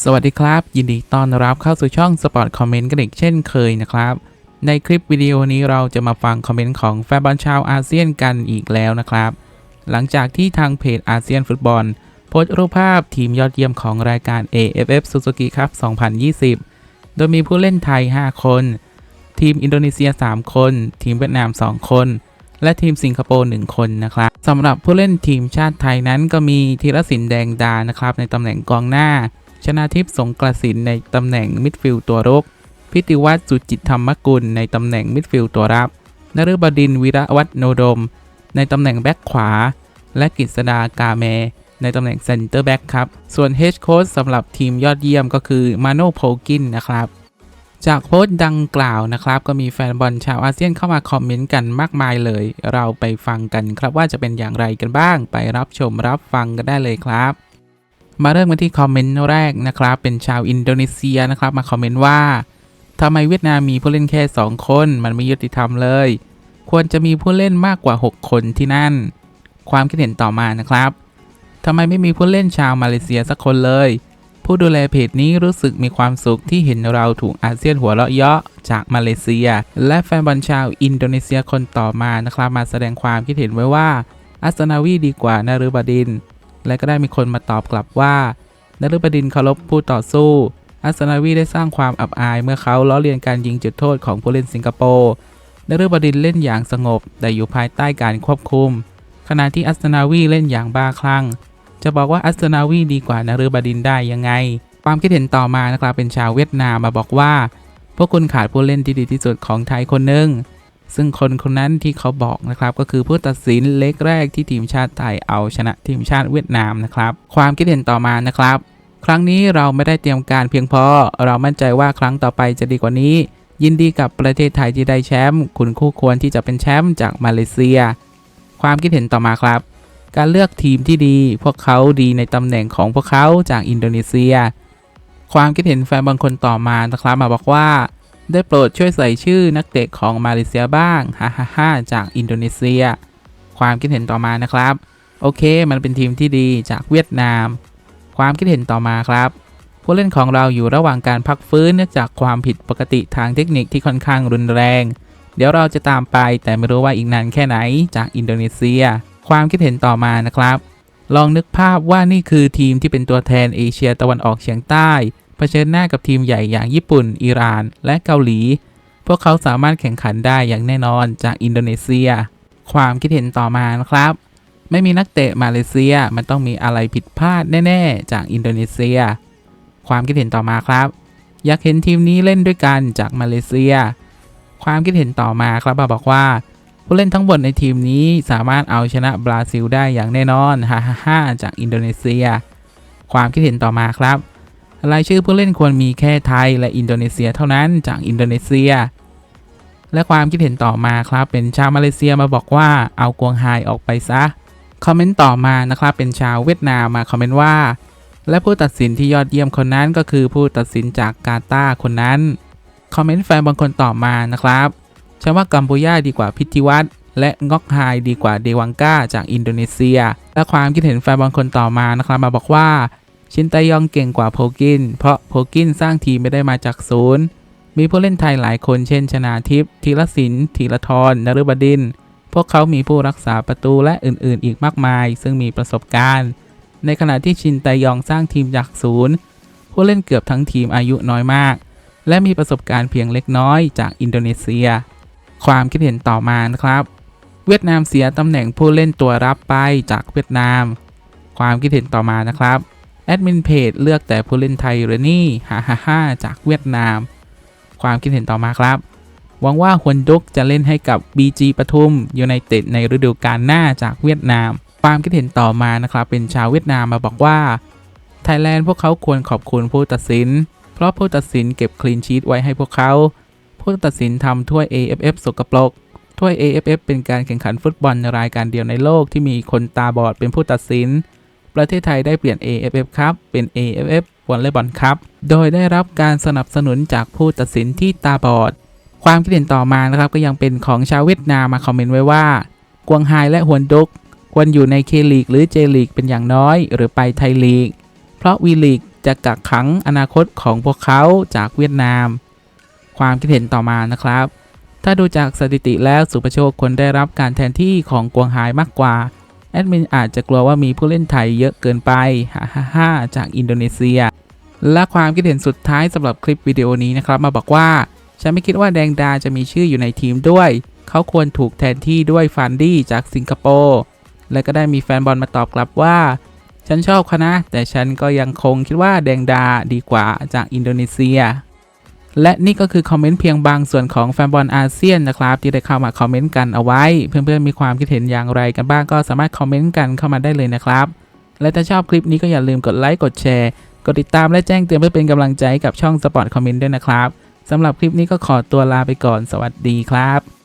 สวัสดีครับ ยินดีต้อนรับเข้าสู่ช่อง Sport Comment กันอีกเช่นเคยนะครับ ในคลิปวิดีโอนี้เราจะมาฟังคอมเมนต์ของแฟนบอลชาวอาเซียนกันอีกแล้วนะครับ หลังจากที่ทางเพจอาเซียนฟุตบอล โพสต์รูปภาพทีมยอดเยี่ยมของรายการ AFF Suzuki Cup 2020 โดยมีผู้เล่นไทย 5 คน ทีมอินโดนีเซีย 3 คน ทีมเวียดนาม 2 คน และทีมสิงคโปร์ 1 คนนะครับสำหรับผู้เล่นทีมชาติไทยนั้นก็มีธีรศิลป์แดงดานะครับในตำแหน่งกองหน้า ชนาทิพย์สงกระสินในตำแหน่งมิดฟิลด์ตัวรุก พิติวัตรสุจิตธรรมกุลในตำแหน่งมิดฟิลด์ตัวรับ นฤบดินทร์วิระวัฒโนดม ในตำแหน่งแบ็คขวา และกฤษดากาเม ในตำแหน่งเซนเตอร์แบ็คครับ ส่วนเฮดโค้ชสำหรับทีมยอดเยี่ยมก็คือมาโนโพกินนะครับจากโพสต์ดังกล่าวนะครับ ก็มีแฟนบอลชาวอาเซียนเข้ามาคอมเมนต์กันมากมายเลย เราไปฟังกันครับว่าจะเป็นอย่างไรกันบ้าง ไปรับชมรับฟังกันได้เลยครับ มาเริ่มกันที่คอมเมนต์แรกนะครับ เป็นชาวอินโดนีเซียนะครับ มาคอมเมนต์ว่าทำไมเวียดนามมีผู้เล่นแค่ 2 คน มันไม่ยุติธรรมเลย ควรจะมีผู้เล่นมากกว่า 6 คนที่นั่น ความคิดเห็นต่อมานะครับทำไมไม่มีผู้เล่นชาวมาเลเซียสักคนเลย ผู้ดูแลเพจนี้รู้สึกมีความสุขที่เห็นเราถูกอาเซียนหัวเราะเยาะจากมาเลเซีย และแฟนบอลชาวอินโดนีเซียคนต่อมานะครับ มาแสดงความคิดเห็นไว้ว่าอัสนาวีดีกว่านฤบดิน และก็ได้มีคนมาตอบกลับว่านฤบดินเคารพผู้ต่อสู้ อัสนาวีได้สร้างความอับอายเมื่อเขาล้อเลียนการยิงจุดโทษของผู้เล่นสิงคโปร์นฤบดินเล่นอย่างสงบ แต่อยู่ภายใต้การควบคุม ขณะที่อัสนาวีเล่นอย่างบ้าคลั่ง จะบอกว่าอัสนาวีดีกว่านฤบดินได้ยังไง ความคิดเห็นต่อมานะครับเป็นชาวเวียดนามมาบอกว่า พวกคุณขาดผู้เล่นที่ดีที่สุดของไทยคนหนึ่ง ซึ่งคนคนนั้นที่เขาบอกนะครับก็คือผู้ตัดสินเล็กแรกที่ทีมชาติไทยเอาชนะทีมชาติเวียดนามนะครับความคิดเห็นต่อมานะครับ ครั้งนี้เราไม่ได้เตรียมการเพียงพอ เรามั่นใจว่าครั้งต่อไปจะดีกว่านี้ ยินดีกับประเทศไทยที่ได้แชมป์คุณคู่ควรที่จะเป็นแชมป์จากมาเลเซีย ความคิดเห็นต่อมาครับ การเลือกทีมที่ดี พวกเขาดีในตำแหน่งของพวกเขาจากอินโดนีเซีย ความคิดเห็นแฟนบางคนต่อมานะครับมาบอกว่า ได้โปรดช่วยใส่ชื่อนักเตะของมาเลเซียบ้าง ฮ่าฮ่าฮ่าจากอินโดนีเซีย ความคิดเห็นต่อมานะครับ โอเค มันเป็นทีมที่ดีจากเวียดนาม ความคิดเห็นต่อมาครับ ผู้เล่นของเราอยู่ระหว่างการพักฟื้นเนื่องจากความผิดปกติทางเทคนิคที่ค่อนข้างรุนแรง เดี๋ยวเราจะตามไปแต่ไม่รู้ว่าอีกนานแค่ไหนจากอินโดนีเซีย ความคิดเห็นต่อมานะครับ ลองนึกภาพว่านี่คือทีมที่เป็นตัวแทนเอเชียตะวันออกเฉียงใต้ ผชิญหน้ากับทีมใหญ่อย่างญี่ปุ่น อิหร่าน และเกาหลี พวกเขาสามารถแข่งขันได้อย่างแน่นอนจากอินโดนีเซีย ความคิดเห็นต่อมานะครับ ไม่มีนักเตะมาเลเซียมันต้องมีอะไรผิดพลาดแน่ ๆ จากอินโดนีเซีย ความคิดเห็นต่อมาครับ อยากเห็นทีมนี้เล่นด้วยกันจากมาเลเซีย ความคิดเห็นต่อมาครับบอกว่า ผู้เล่นทั้งหมดในทีมนี้สามารถเอาชนะบราซิลได้อย่างแน่นอนฮ่าฮ่าฮ่าจากอินโดนีเซีย ความคิดเห็นต่อมาครับ รายชื่อผู้เล่นควรมีแค่ไทยและอินโดนีเซียเท่านั้นจากอินโดนีเซีย และความคิดเห็นต่อมาครับเป็นชาวมาเลเซียมาบอกว่าเอากวงไฮออกไปซะ คอมเมนต์ต่อมานะครับเป็นชาวเวียดนามมาคอมเมนต์ว่า และผู้ตัดสินที่ยอดเยี่ยมคนนั้นก็คือผู้ตัดสินจากกาตาร์คนนั้น คอมเมนต์แฟนบางคนต่อมานะครับฉันว่ากัมพูชาดีกว่าพิธิวัตรและงอกไฮดีกว่าเดวังกาจากอินโดนีเซีย และความคิดเห็นแฟนบางคนต่อมานะครับมาบอกว่า ชินไตยองเก่งกว่าโพกิน เพราะโพกินสร้างทีมไม่ได้มาจากศูนย์ มีผู้เล่นไทยหลายคนเช่นชนาทิพย์ธีรศิลป์ธีรทรนฤบดิน พวกเขามีผู้รักษาประตูและอื่นๆ อีกมากมาย ซึ่งมีประสบการณ์ ในขณะที่ชินไตยองสร้างทีมจากศูนย์ ผู้เล่นเกือบทั้งทีมอายุน้อยมาก และมีประสบการณ์เพียงเล็กน้อยจากอินโดนีเซีย ความคิดเห็นต่อมานะครับเวียดนามเสียตำแหน่งผู้เล่นตัวรับไปจากเวียดนาม ความคิดเห็นต่อมานะครับ แอดมินเพจเลือกแต่ผู้เล่นไทยหรือนี่ฮ่าฮ่าฮ่าจากเวียดนาม ความคิดเห็นต่อมาครับหวังว่าฮวนดุกจะเล่นให้กับ BG ปทุมยูไนเต็ดในฤดูกาลหน้าจากเวียดนาม ความคิดเห็นต่อมานะครับ เป็นชาวเวียดนามมาบอกว่า ไทยแลนด์พวกเขาควรขอบคุณผู้ตัดสิน เพราะผู้ตัดสินเก็บคลีนชีตไว้ให้พวกเขา ผู้ตัดสินทำถ้วย AFF สกปรก ถ้วย AFF เป็นการแข่งขันฟุตบอลรายการเดียวในโลกที่มีคนตาบอดเป็นผู้ตัดสิน ประเทศไทยได้เปลี่ยน AFF ครับเป็น AFF วอลเลย์บอลครับ โดยได้รับการสนับสนุนจากผู้ตัดสินที่ตาบอด ความคิดเห็นต่อมานะครับก็ยังเป็นของชาวเวียดนามมาคอมเมนต์ไว้ว่า กวงไฮและฮวนดุกควรอยู่ในเคลีกหรือเจลีกเป็นอย่างน้อย หรือไปไทยลีก เพราะวีลีกจะกักขังอนาคตของพวกเขาจากเวียดนาม ความคิดเห็นต่อมานะครับ ถ้าดูจากสถิติแล้วสุประโชคควรได้รับการแทนที่ของกวงหายมากกว่า แอดมินอาจจะกลัวว่ามีผู้เล่นไทยเยอะเกินไปฮ่าฮ่าฮ่าจากอินโดนีเซีย และความคิดเห็นสุดท้ายสำหรับคลิปวิดีโอนี้นะครับ มาบอกว่า ฉันไม่คิดว่าแดงดาจะมีชื่ออยู่ในทีมด้วย เขาควรถูกแทนที่ด้วยฟันดี้จากสิงคโปร์และก็ได้มีแฟนบอลมาตอบกลับว่า ฉันชอบเขานะแต่ฉันก็ยังคงคิดว่าแดงดาดีกว่าจากอินโดนีเซีย และนี่ก็คือคอมเมนต์เพียงบางส่วนของแฟนบอลอาเซียนนะครับ ที่ได้เข้ามาคอมเมนต์กันเอาไว้ เพื่อนๆมีความคิดเห็นอย่างไรกันบ้างก็สามารถคอมเมนต์กันเข้ามาได้เลยนะครับ และถ้าชอบคลิปนี้ก็อย่าลืมกดไลค์กดแชร์กดติดตามและแจ้งเตือนเพื่อเป็นกำลังใจกับช่องสปอร์ตคอมเมนต์ด้วยนะครับสำหรับคลิปนี้ก็ขอตัวลาไปก่อนสวัสดีครับ